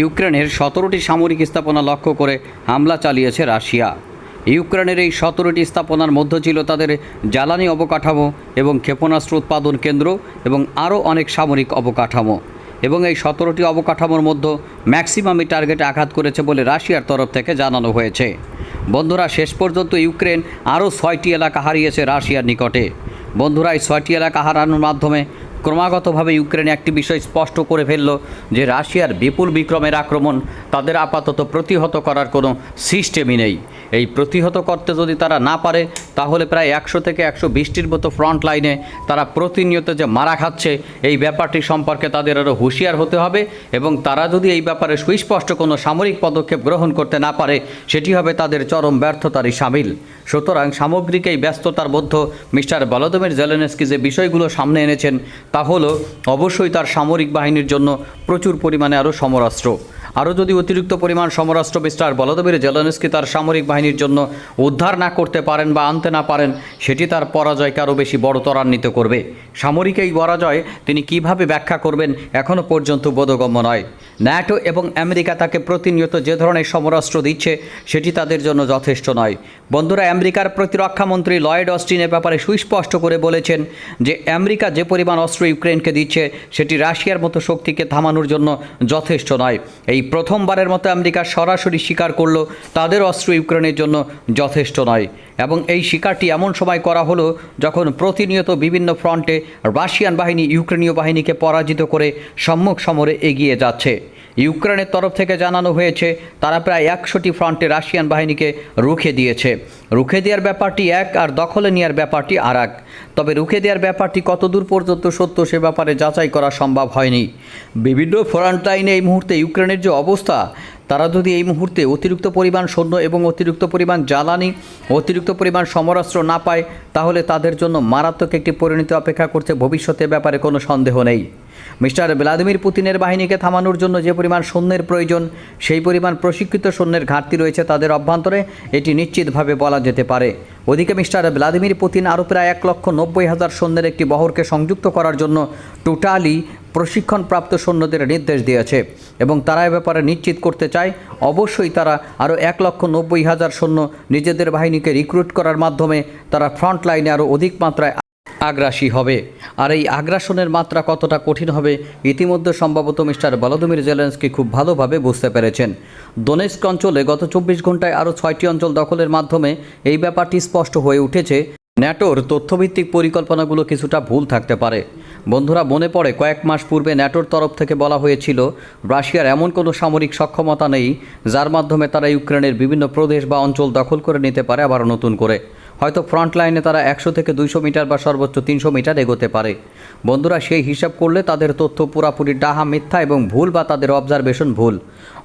ইউক্রেনের সতেরোটি সামরিক স্থাপনা লক্ষ্য করে হামলা চালিয়েছে রাশিয়া। ইউক্রেনের এই সতেরোটি স্থাপনার মধ্যে ছিল তাদের জ্বালানি অবকাঠামো এবং ক্ষেপণাস্ত্র উৎপাদন কেন্দ্র এবং আরও অনেক সামরিক অবকাঠামো এবং এই সতেরোটি অবকাঠামোর মধ্যে ম্যাক্সিমামই টার্গেটে আঘাত করেছে বলে রাশিয়ার তরফ থেকে জানানো হয়েছে। বন্ধুরা, শেষ পর্যন্ত ইউক্রেন আরও ছয়টি এলাকা হারিয়েছে রাশিয়ার নিকটে। বন্ধুরা, এই ছয়টি এলাকা হারানোর মাধ্যমে ক্রমাগতভাবে ইউক্রেন একটি বিষয় স্পষ্ট করে ফেলল যে রাশিয়ার বিপুল বিক্রমের আক্রমণ তাদের আপাতত প্রতিহত করার কোনো সিস্টেমই নেই। এই প্রতিহত করতে যদি তারা না পারে, তাহলে প্রায় একশো থেকে একশো বিশটির মতো ফ্রন্ট লাইনে তারা প্রতিনিয়ত যে মারা খাচ্ছে, এই ব্যাপারটি সম্পর্কে তাদের আরও হুঁশিয়ার হতে হবে এবং তারা যদি এই ব্যাপারে সুস্পষ্ট কোনো সামরিক পদক্ষেপ গ্রহণ করতে না পারে, সেটি হবে তাদের চরম ব্যর্থতারই সামিল। সুতরাং সামগ্রিক এই ব্যস্ততার মধ্যে মিস্টার বলদমির জেলেনস্কি যে বিষয়গুলো সামনে এনেছেন তা হলো, অবশ্যই তার সামরিক বাহিনীর জন্য প্রচুর পরিমাণে আরও সমরাস্ত্র। আরও যদি অতিরিক্ত পরিমাণ সমরাষ্ট্র মিস্টার বলদবীর জেলানস্কি তার সামরিক বাহিনীর জন্য উদ্ধার না করতে পারেন বা আনতে না পারেন, সেটি তার পরাজয়কে আরও বেশি বড় ত্বরান্বিত করবে। সামরিক এই পরাজয় তিনি কীভাবে ব্যাখ্যা করবেন এখনও পর্যন্ত বোধগম্য নয়। ন্যাটো এবং আমেরিকা তাকে প্রতিনিয়ত যে ধরনের সমরাস্ত্র দিচ্ছে, সেটি তাদের জন্য যথেষ্ট নয়। বন্ধুরা, আমেরিকার প্রতিরক্ষামন্ত্রী লয়েড অস্টিন এ ব্যাপারে সুস্পষ্ট করে বলেছেন যে, আমেরিকা যে পরিমাণ অস্ত্র ইউক্রেনকে দিচ্ছে, সেটি রাশিয়ার মতো শক্তিকে থামানোর জন্য যথেষ্ট নয়। এই প্রথমবারের মতো আমেরিকা সরাসরি স্বীকার করল, তাদের অস্ত্র ইউক্রেনের জন্য যথেষ্ট নয়। এবং এই শিকারটি এমন সময় করা হলো যখন প্রতিনিয়ত বিভিন্ন ফ্রন্টে রাশিয়ান বাহিনী ইউক্রেনীয় বাহিনীকে পরাজিত করে সম্মুখ সমরে এগিয়ে যাচ্ছে। ইউক্রেনের তরফ থেকে জানানো হয়েছে, তারা প্রায় একশোটি ফ্রন্টে রাশিয়ান বাহিনীকে রুখে দিয়েছে। রুখে দেওয়ার ব্যাপারটি এক আর দখলে নেওয়ার ব্যাপারটি আর তবে রুখে দেওয়ার ব্যাপারটি কতদূর পর্যন্ত সত্য সে ব্যাপারে যাচাই করা সম্ভব হয়নি। বিভিন্ন ফ্রন্ট লাইনে এই মুহূর্তে ইউক্রেনের যে অবস্থা তারা যদি এই মুহূর্তে অতিরিক্ত পরিমাণ সৈন্য এবং অতিরিক্ত পরিমাণ জ্বালানি অতিরিক্ত পরিমাণ সমরাস্ত্র না পায়, তাহলে তাদের জন্য মারাত্মক একটি পরিণতি অপেক্ষা করছে ভবিষ্যতে ব্যাপারে কোনো সন্দেহ নেই। মিস্টার ভ্লাদিমির পুতিনের বাহিনীকে থামানোর জন্য যে পরিমাণ সৈন্যের প্রয়োজন, সেই পরিমাণ প্রশিক্ষিত সৈন্যের ঘাটতি রয়েছে তাদের অভ্যন্তরে, এটি নিশ্চিতভাবে বলা যেতে পারে। ওদিকে মিস্টার ভ্লাদিমির পুতিন আরও প্রায় এক লক্ষ নব্বই হাজার সৈন্যের একটি বহরকে সংযুক্ত করার জন্য টোটালি প্রশিক্ষণপ্রাপ্ত সৈন্যদের নির্দেশ দিয়েছে এবং তারা এ ব্যাপারে নিশ্চিত করতে চায়, অবশ্যই তারা আরও এক লক্ষ নব্বই হাজার সৈন্য নিজেদের বাহিনীকে রিক্রুট করার মাধ্যমে তারা ফ্রন্ট লাইনে আরও অধিক মাত্রায় আগ্রাসী হবে। আর এই আগ্রাসনের মাত্রা কতটা কঠিন হবে, ইতিমধ্যে সম্ভবত মিস্টার ভলোদিমির জেলেন্সকি খুব ভালোভাবে বুঝতে পেরেছেন। দোনেস্ক অঞ্চলে গত চব্বিশ ঘন্টায় আরও ছয়টি অঞ্চল দখলের মাধ্যমে এই ব্যাপারটি স্পষ্ট হয়ে উঠেছে। ন্যাটোর তথ্যভিত্তিক পরিকল্পনাগুলো কিছুটা ভুল থাকতে পারে। বন্ধুরা, মনে পড়ে কয়েক মাস পূর্বে ন্যাটোর তরফ থেকে বলা হয়েছিল, রাশিয়ার এমন কোনো সামরিক সক্ষমতা নেই যার মাধ্যমে তারা ইউক্রেনের বিভিন্ন প্রদেশ বা অঞ্চল দখল করে নিতে পারে আবার নতুন করে। হয়তো ফ্রন্ট লাইনে তারা একশো থেকে দুইশো মিটার বা সর্বোচ্চ তিনশো মিটার এগোতে পারে। বন্ধুরা, সেই হিসাব করলে তাদের তথ্য পুরাপুরি ডাহা, মিথ্যা এবং ভুল বা তাদের অবজারভেশন ভুল।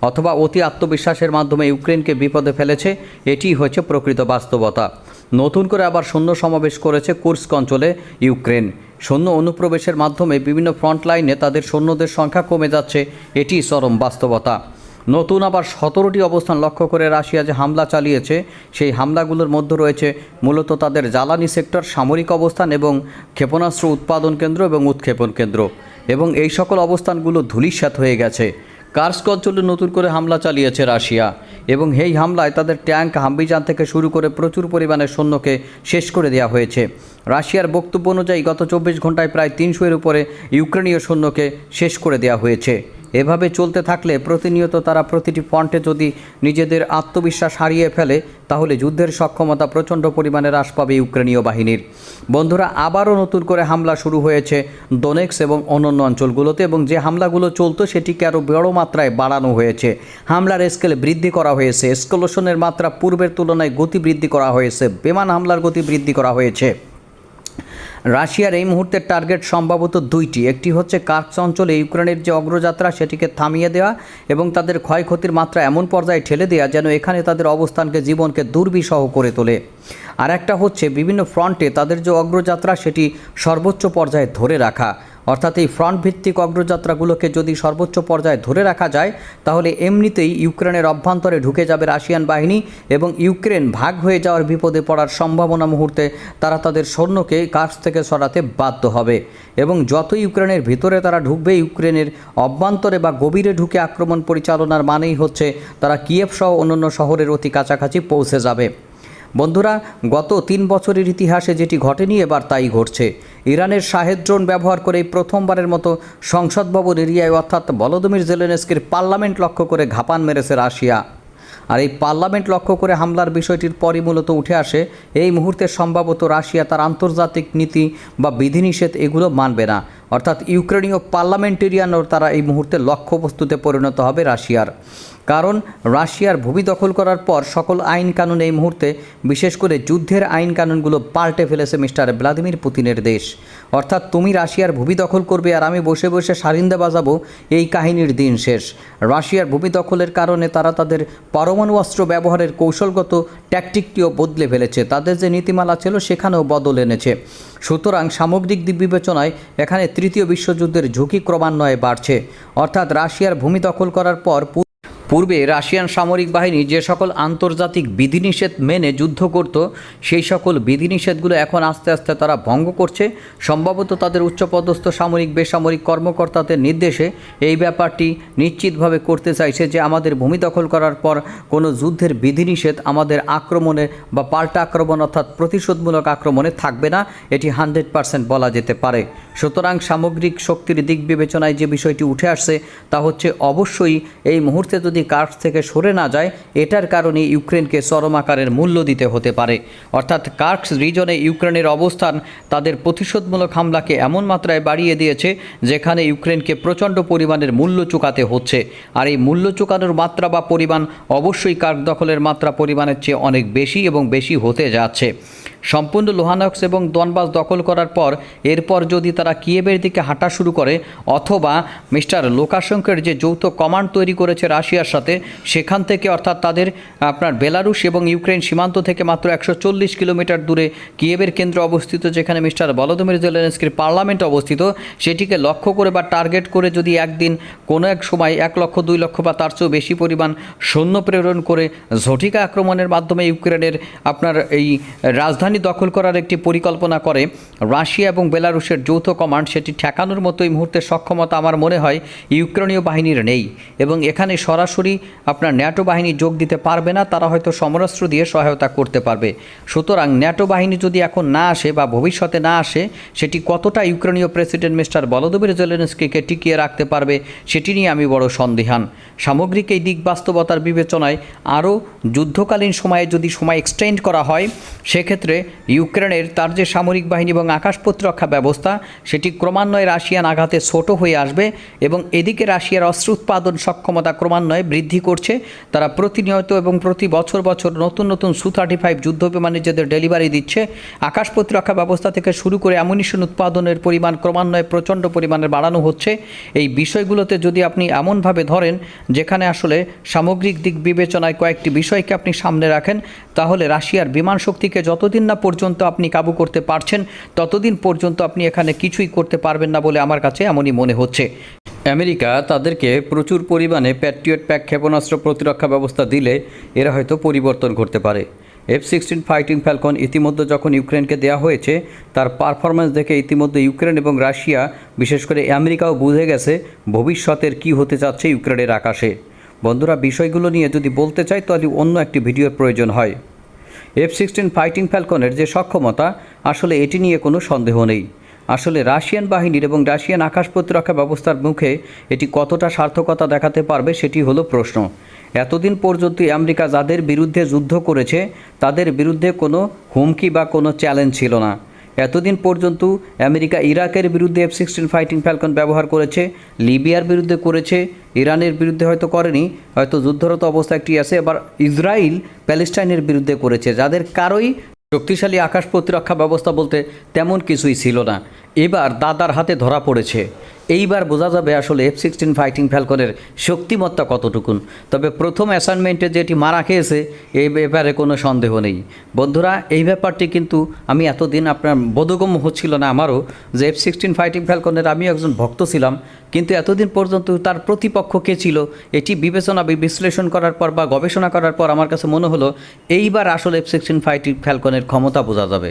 অথবা অতি আত্মবিশ্বাসের মাধ্যমে ইউক্রেনকে বিপদে ফেলেছে, এটিই হচ্ছে প্রকৃত বাস্তবতা। নতুন করে আবার সৈন্য সমাবেশ করেছে কুর্স্ক অঞ্চলে ইউক্রেন। সৈন্য অনুপ্রবেশের মাধ্যমে বিভিন্ন ফ্রন্ট লাইনে তাদের সৈন্যদের সংখ্যা কমে যাচ্ছে, এটি চরম বাস্তবতা। নতুন আবার সতেরোটি অবস্থান লক্ষ্য করে রাশিয়া যে হামলা চালিয়েছে, সেই হামলাগুলোর মধ্যে রয়েছে মূলত তাদের জ্বালানি সেক্টর, সামরিক অবস্থান এবং ক্ষেপণাস্ত্র উৎপাদন কেন্দ্র এবং উৎক্ষেপণ কেন্দ্র। এবং এই সকল অবস্থানগুলো ধূলিসাৎ হয়ে গেছে। কার্স্ক অঞ্চলে নতুন করে হামলা চালিয়েছে রাশিয়া। এবং এই হামলায় তাদের ট্যাঙ্ক হাম্বিজান থেকে শুরু করে প্রচুর পরিমাণে সৈন্যকে শেষ করে দেওয়া হয়েছে। রাশিয়ার বক্তব্য অনুযায়ী গত চব্বিশ ঘন্টায় প্রায় তিনশো এর উপরে ইউক্রেনীয় সৈন্যকে শেষ করে দেওয়া হয়েছে। এভাবে চলতে থাকলে প্রতিনিয়ত তারা প্রতিটি ফ্রন্টে যদি নিজেদের আত্মবিশ্বাস হারিয়ে ফেলে, তাহলে যুদ্ধের সক্ষমতা প্রচণ্ড পরিমাণে হ্রাস পাবে ইউক্রেনীয় বাহিনীর। বন্ধুরা, আবারও নতুন করে হামলা শুরু হয়েছে দোনেক্স এবং অন্যান্য অঞ্চলগুলোতে এবং যে হামলাগুলো চলতো সেটিকে আরও বড় মাত্রায় বাড়ানো হয়েছে। হামলার স্কেল বৃদ্ধি করা হয়েছে এসকালেশনের মাত্রা পূর্বের তুলনায় গতি বৃদ্ধি করা হয়েছে, বিমান হামলার গতি বৃদ্ধি করা হয়েছে। রাশিয়ার এই মুহূর্তের টার্গেট সম্ভবত দুইটি। একটি হচ্ছে কার্কস অঞ্চলে ইউক্রেনের যে অগ্রযাত্রা, সেটিকে থামিয়ে দেওয়া এবং তাদের ক্ষয়ক্ষতির মাত্রা এমন পর্যায়ে ঠেলে দেওয়া যেন এখানে তাদের অবস্থানকে, জীবনকে দুর্বিষহ করে তোলে। আর একটা হচ্ছে বিভিন্ন ফ্রন্টে তাদের যে অগ্রযাত্রা, সেটি সর্বোচ্চ পর্যায়ে ধরে রাখা। অর্থাৎ এই ফ্রন্ট ভিত্তিক অগ্রযাত্রাগুলোকে যদি সর্বোচ্চ পর্যায়ে ধরে রাখা যায়, তাহলে এমনিতেই ইউক্রেনের অভ্যন্তরে ঢুকে যাবে রাশিয়ান বাহিনী এবং ইউক্রেন ভাগ হয়ে যাওয়ার বিপদে পড়ার সম্ভাবনা মুহূর্তে তারা তাদের সৈন্যকে কাছ থেকে সরাতে বাধ্য হবে। এবং যত ইউক্রেনের ভিতরে তারা ঢুকবে, ইউক্রেনের অভ্যন্তরে বা গভীরে ঢুকে আক্রমণ পরিচালনার মানেই হচ্ছে তারা কিয়েভ সহ অন্যান্য শহরের অতি কাছাকাছি পৌঁছে যাবে। বন্ধুরা, গত তিন বছরের ইতিহাসে যেটি ঘটেনি এবার তাই ঘটছে। ইরানের শাহেদ ড্রোন ব্যবহার করে প্রথমবারের মতো সংসদ ভবন এরিয়ায়, অর্থাৎ বলদমির জেলেনস্কির পার্লামেন্ট লক্ষ্য করে ঘাপান মেরেছে রাশিয়া। আর এই পার্লামেন্ট লক্ষ্য করে হামলার বিষয়টির পরই মূলত উঠে আসে, এই মুহূর্তে সম্ভবত রাশিয়া তার আন্তর্জাতিক নীতি বা বিধিনিষেধ এগুলো মানবে না। অর্থাৎ ইউক্রেনীয় পার্লামেন্টেরিয়ানও তারা এই মুহূর্তে লক্ষ্যবস্তুতে পরিণত হবে রাশিয়ার। কারণ রাশিয়ার ভূমি দখল করার পর সকল আইন কানুন এই মুহূর্তে, বিশেষ করে যুদ্ধের আইন কানুনগুলো পাল্টে ফেলেছে মিস্টার ভ্লাদিমির পুতিনের দেশ। অর্থাৎ তুমি রাশিয়ার ভূমি দখল করবে আর আমি বসে বসে সারিন্দা বাজাবো, এই কাহিনীর দিন শেষ। রাশিয়ার ভূমি দখলের কারণে তারা তাদের পরমাণু অস্ত্র ব্যবহারের কৌশলগত ট্যাকটিকটিও বদলে ফেলেছে। তাদের যে নীতিমালা ছিল সেখানেও বদল এনেছে। সুতরাং সামগ্রিক দিক বিবেচনায় এখানে তৃতীয় বিশ্বযুদ্ধের ঝুঁকি ক্রমান্বয়ে বাড়ছে। অর্থাৎ রাশিয়ার ভূমি দখল করার পর পূর্বে রাশিয়ান সামরিক বাহিনী যে সকল আন্তর্জাতিক বিধিনিষেধ মেনে যুদ্ধ করত, সেই সকল বিধিনিষেধগুলো এখন আস্তে আস্তে তারা ভঙ্গ করছে। সম্ভবত তাদের উচ্চপদস্থ সামরিক, বেসামরিক কর্মকর্তাদের নির্দেশে এই ব্যাপারটি নিশ্চিতভাবে করতে চাইছে যে আমাদের ভূমি দখল করার পর কোনো যুদ্ধের বিধিনিষেধ আমাদের আক্রমণে বা পাল্টা আক্রমণ অর্থাৎ প্রতিশোধমূলক আক্রমণে থাকবে না, এটি হান্ড্রেড পার্সেন্ট বলা যেতে পারে। সুতরাং সামগ্রিক শক্তির দিক বিবেচনায় যে বিষয়টি উঠে আসছে তা হচ্ছে অবশ্যই এই মুহূর্তে যদি কাঠ থেকে সরে না যায়, এটার কারণে ইউক্রেনকে চরম আকারের মূল্য দিতে হতে পারে। অর্থাৎ কার্কস রিজনে ইউক্রেনের অবস্থান তাদের প্রতিশোধমূলক হামলাকে এমন মাত্রায় বাড়িয়ে দিয়েছে, যেখানে ইউক্রেনকে প্রচণ্ড পরিমাণের মূল্য চুকাতে হচ্ছে। আর এই মূল্য চুকানোর মাত্রা বা পরিমাণ অবশ্যই কার্ক দখলের মাত্রা পরিমাণের চেয়ে অনেক বেশি এবং বেশি হতে যাচ্ছে। সম্পূর্ণ লোহানক্স এবং দনবাস দখল করার পর, এরপর যদি তারা কিয়েবের দিকে হাঁটা শুরু করে, অথবা মিস্টার লোকাশঙ্কের যে যৌথ কমান্ড তৈরি করেছে রাশিয়ার সাথে সেখান থেকে অর্থাৎ তাদের, আপনার বেলারুশ এবং ইউক্রেন সীমান্ত থেকে মাত্র একশো চল্লিশ কিলোমিটার দূরে কিয়েবের কেন্দ্র অবস্থিত, যেখানে মিস্টার বলদমির জেলেনস্কির পার্লামেন্ট অবস্থিত, সেটিকে লক্ষ্য করে বা টার্গেট করে যদি একদিন কোনো এক সময় এক লক্ষ, দুই লক্ষ বা তার চেয়েও বেশি পরিমাণ সৈন্য প্রেরণ করে ঝটিকা আক্রমণের মাধ্যমে ইউক্রেনের আপনার এই রাজধানী দখল করার একটি পরিকল্পনা করে, রাশিয়া এবং বেলারুশের যৌথ কমান্ড সেটি ঠেকানোর মতো এই মুহূর্তে সক্ষমতা আমার মনে হয় ইউক্রেনীয় বাহিনীর নেই এবং এখানে সরাসরি আপনার ন্যাটো বাহিনী যোগ দিতে পারবে না, তারা হয়তো সমরাস্ত্র দিয়ে সহায়তা করতে পারবে। সুতরাং ন্যাটো বাহিনী যদি এখন না আসে বা ভবিষ্যতে না আসে, সেটি কতটা ইউক্রেনীয় প্রেসিডেন্ট মিস্টার বলদবির জেলেনস্কিকে টিকিয়ে রাখতে পারবে, সেটি নিয়ে আমি বড় সন্দেহান। সামগ্রিক এই দিক বাস্তবতার বিবেচনায় আরও যুদ্ধকালীন সময়ে যদি সময় এক্সটেন্ড করা হয়, সেক্ষেত্রে ইউক্রেনের তার যে সামরিক বাহিনী এবং আকাশ প্রতিরক্ষা ব্যবস্থা, সেটি ক্রমান্বয়ে রাশিয়ান আঘাতে ছোট হয়ে আসবে এবং এদিকে রাশিয়ার অস্ত্র উৎপাদন সক্ষমতা ক্রমান্বয়ে বৃদ্ধি করছে। তারা প্রতিনিয়ত এবং প্রতি বছর বছর নতুন নতুন সু থার্টি ফাইভ যুদ্ধ বিমান নিজেদের ডেলিভারি দিচ্ছে। আকাশ প্রতিরক্ষা ব্যবস্থা থেকে শুরু করে অ্যামুনিশন উৎপাদনের পরিমাণ ক্রমান্বয়ে প্রচণ্ড পরিমাণে বাড়ানো হচ্ছে। এই বিষয়গুলোতে যদি আপনি এমনভাবে ধরেন, যেখানে আসলে সামগ্রিক দিক বিবেচনায় কয়েকটি বিষয়কে আপনি সামনে রাখেন, তাহলে রাশিয়ার বিমান শক্তিকে যতদিন না পর্যন্ত আপনি কাবু করতে পারছেন, ততদিন পর্যন্ত আপনি এখানে কিছুই করতে পারবেন না বলে আমার কাছে এমনই মনে হচ্ছে। আমেরিকা তাদেরকে প্রচুর পরিমাণে প্যাট্রিয়ট প্যাক ক্ষেপণাস্ত্র প্রতিরক্ষা ব্যবস্থা দিলে এরা হয়তো পরিবর্তন করতে পারে। এফ সিক্সটিন ফাইটিং ফ্যালকন ইতিমধ্যে যখন ইউক্রেনকে দেওয়া হয়েছে, তার পারফরম্যান্স দেখে ইতিমধ্যে ইউক্রেন এবং রাশিয়া, বিশেষ করে আমেরিকাও বুঝে গেছে ভবিষ্যতের কি হতে যাচ্ছে ইউক্রেনের আকাশে। বন্ধুরা, বিষয়গুলো নিয়ে যদি বলতে চাই, তাহলে অন্য একটি ভিডিওর প্রয়োজন হয়। এফ সিক্সটিন ফাইটিং ফ্যালকনের যে সক্ষমতা, আসলে এটি নিয়ে কোনো সন্দেহ নেই। আসলে রাশিয়ান বাহিনীর এবং রাশিয়ান আকাশ প্রতিরক্ষা ব্যবস্থার মুখে এটি কতটা সার্থকতা দেখাতে পারবে সেটি হলো প্রশ্ন। এতদিন পর্যন্ত আমেরিকা যাদের বিরুদ্ধে যুদ্ধ করেছে, তাদের বিরুদ্ধে কোনো হুমকি বা কোনো চ্যালেঞ্জ ছিল না। এতদিন পর্যন্ত আমেরিকা ইরাকের বিরুদ্ধে এফ সিক্সটিন ফাইটিং ফ্যালকন ব্যবহার করেছে, লিবিয়ার বিরুদ্ধে করেছে, ইরানের বিরুদ্ধে হয়তো করেনি, হয়তো যুদ্ধরত অবস্থা একটি আছে এবার ইসরায়েল, প্যালেস্টাইনের বিরুদ্ধে করেছে, যাদের কারোই শক্তিশালী আকাশ প্রতিরক্ষা ব্যবস্থা বলতে তেমন কিছুই ছিল না। এবার দাদার হাতে ধরা পড়েছে। এইবার বোঝা যাবে আসলে এফ সিক্সটিন ফাইটিং ফ্যালকনের শক্তিমত্তা কতটুকুন। তবে প্রথম অ্যাসাইনমেন্টে যেটি মারা খেয়েছে এই ব্যাপারে কোনো সন্দেহ নেই। বন্ধুরা, এই ব্যাপারটি কিন্তু আমি এতদিন আপনার বোধগম্য হচ্ছিল না আমারও যে এফ সিক্সটিন ফাইটিং ফ্যালকনের আমি একজন ভক্ত ছিলাম, কিন্তু এতদিন পর্যন্ত তার প্রতিপক্ষ কে ছিল, এটি বিবেচনা বিশ্লেষণ করার পর বা গবেষণা করার পর আমার কাছে মনে হলো, এইবার আসলে এফ সিক্সটিন ফাইটিং ফ্যালকনের ক্ষমতা বোঝা যাবে।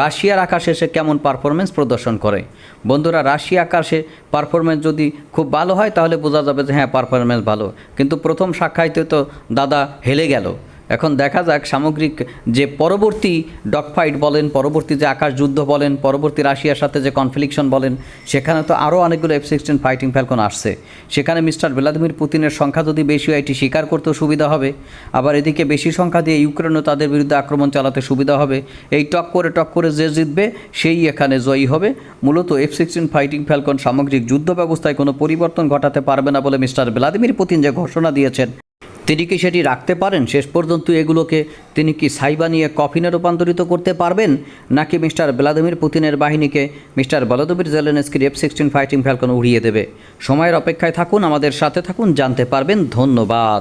রাশিয়ার আকাশে সে কেমন পারফরমেন্স প্রদর্শন করে। বন্ধুরা, রাশিয়া আকাশে পারফরমেন্স যদি খুব ভালো হয়, তাহলে বোঝা যাবে যে হ্যাঁ পারফরমেন্স ভালো। কিন্তু প্রথম সাক্ষাইতে তো দাদা হেলে গেল। এখন দেখা যাক সামগ্রিক যে পরবর্তী ডগফাইট বলেন, পরবর্তী যে আকাশ যুদ্ধ বলেন, পরবর্তী রাশিয়ার সাথে যে কনফ্লিকশন বলেন, সেখানে তো আরও অনেকগুলো এফ সিক্সটিন ফাইটিং ফ্যালকন আসছে। সেখানে মিস্টার ভ্লাদিমির পুতিনের সংখ্যা যদি বেশি হয়, এটি স্বীকার করতেও সুবিধা হবে। আবার এদিকে বেশি সংখ্যা দিয়ে ইউক্রেনও তাদের বিরুদ্ধে আক্রমণ চালাতে সুবিধা হবে। এই টক করে টক করে যে জিতবে, সেই এখানে জয়ী হবে। মূলত এফ সিক্সটিন ফাইটিং ফ্যালকন সামগ্রিক যুদ্ধ ব্যবস্থায় কোনো পরিবর্তন ঘটাতে পারবে না বলে মিস্টার ভ্লাদিমির পুতিন যে ঘোষণা দিয়েছেন। তিনি কি সেটি রাখতে পারেন? শেষ পর্যন্ত এগুলোকে তিনি কি সাইবা নিয়ে কফিনে রূপান্তরিত করতে পারবেন? নাকি মিস্টার ভ্লাদিমির পুতিনের বাহিনীকে মিস্টার ভলাদিমির জেলেনস্কির এফ সিক্সটিন ফাইটিং ফ্যালকন উড়িয়ে দেবে? সময়ের অপেক্ষায় থাকুন, আমাদের সাথে থাকুন, জানতে পারবেন। ধন্যবাদ।